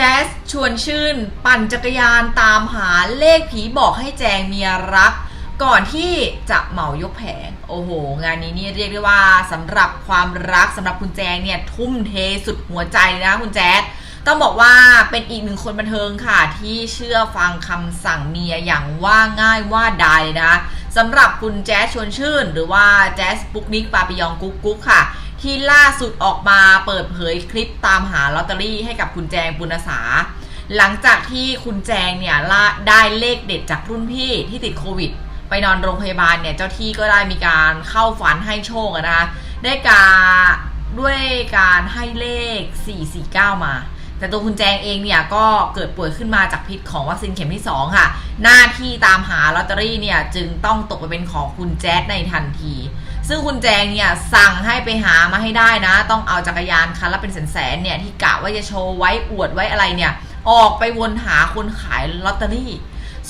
จ๊สชวนชื่น ปั่นจักรยานตามหาเลขผีบอกให้แจงเมียรัก ก่อนที่จะเหมายกแผง โอ้โห งานนี้นี่เรียกได้ว่าสำหรับความรักสำหรับคุณแจงเนี่ยทุ่มเทสุดหัวใจนะคุณแจ๊สต้องบอกว่าเป็นอีกหนึ่งคนบันเทิงค่ะ ที่เชื่อฟังคำสั่งเมียอย่างว่าง่ายว่าใดนะสำหรับคุณแจ๊สชวนชื่น หรือว่าแจ๊สปุ๊กนิกปาปิยองกุ๊กกุ๊กค่ะ ที่ล่าสุดออกมาเปิดเผยคลิปตามหาลอตเตอรี่ให้กับคุณแจงปุณสา หลังจากที่คุณแจงเนี่ยล่าได้เลขเด็ดจากรุ่นพี่ที่ติดโควิด ไปนอนโรงพยาบาลเนี่ยเจ้าที่ก็ได้มีการเข้าฝันให้โชคนะคะได้การด้วยการให้เลข 449 มา แต่ตัวคุณแจงเองเนี่ยก็เกิดป่วยขึ้นมาจากพิษของวัคซีนเข็มที่ 2 ค่ะ หน้าที่ตามหาลอตเตอรี่เนี่ยจึงต้องตกไปเป็นของคุณแจ๊ดในทันที ซึ่งคุณแจงเนี่ยสั่งให้ไปหามาให้ได้นะ ต้องเอาจักรยานคันละเป็นแสนๆเนี่ยที่กะว่าจะโชว์ไว้อวดไว้อะไรเนี่ยออกไปวนหาคนขายลอตเตอรี่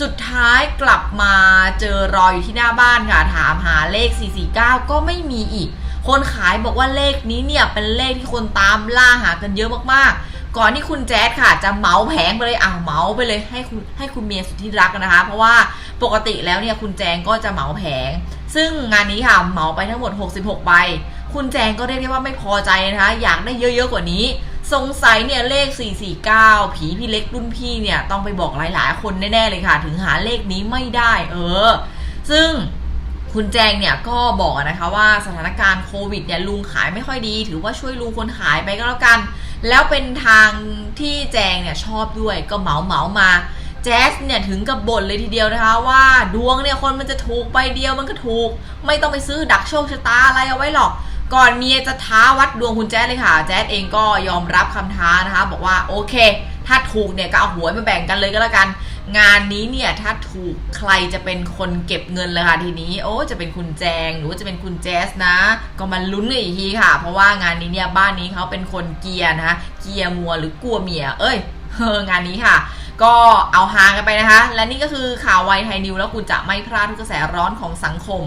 สุดท้ายกลับมาเจอรออยู่ที่หน้าบ้านค่ะถามหาเลข 449 ก็ไม่มีอีก คนขายบอกว่าเลขนี้เนี่ยเป็นเลขที่คนตามล่าหากันเยอะมากๆ ก่อนที่คุณแจ๊ดค่ะ จะเหมาแผงไปเลยอะเหมาไปเลยให้คุณให้คุณเมียสุดที่รักนะคะ เพราะว่าปกติแล้วเนี่ยคุณแจงก็จะเหมาแผง ซึ่งงานนี้ค่ะเหมาไปทั้งหมด 66ใบคุณแจงก็เรียกได้ว่าไม่พอใจนะคะ อยากได้เยอะๆกว่านี้ สงสัยเนี่ยเลข 449 ผีพี่เล็กรุ่นพี่เนี่ยต้องไปบอกหลายๆ คนแน่ๆเลยค่ะ ถึงหาเลขนี้ไม่ได้ เออ ซึ่ง คุณแจงเนี่ยก็บอกนะคะว่าสถานการณ์โควิดเนี่ยลุงขายไม่ค่อยดี ถือว่าช่วยลุงคนขายไปก็แล้วกัน แล้วเป็นทางที่แจงเนี่ยชอบด้วยก็เหมาเหมามาแจ๊สเนี่ยถึงกับบ่นเลยทีเดียวนะคะว่าดวงเนี่ยคนมันจะถูกใบเดียวมันก็ถูก ไม่ต้องไปซื้อดักโชคชะตาอะไรเอาไว้หรอก ก่อนเมียจะท้าวัดดวงคุณแจ๊สเลยค่ะ แจ๊สเองก็ยอมรับคำท้านะคะ บอกว่าโอเค ถ้าถูกเนี่ยก็เอาหวยมาแบ่งกันเลยก็แล้วกัน งานนี้เนี่ยถ้าถูกใครจะเป็นคนเก็บเงินเลยค่ะทีนี้ โอ้จะเป็นคุณแจงหรือว่าจะเป็นคุณแจ๊สนะ ก็มาลุ้นกันอีกทีค่ะ เพราะว่างานนี้เนี่ยบ้านนี้เขาเป็นคนเกียร์นะคะเกียร์มัวหรือกลัวเมีย เอ้ยเอองานนี้ค่ะก็เอาฮากันไปนะคะ และนี่ก็คือข่าวไวไทยนิวแล้วคุณจะไม่พลาดทุกกระแสร้อนของสังคม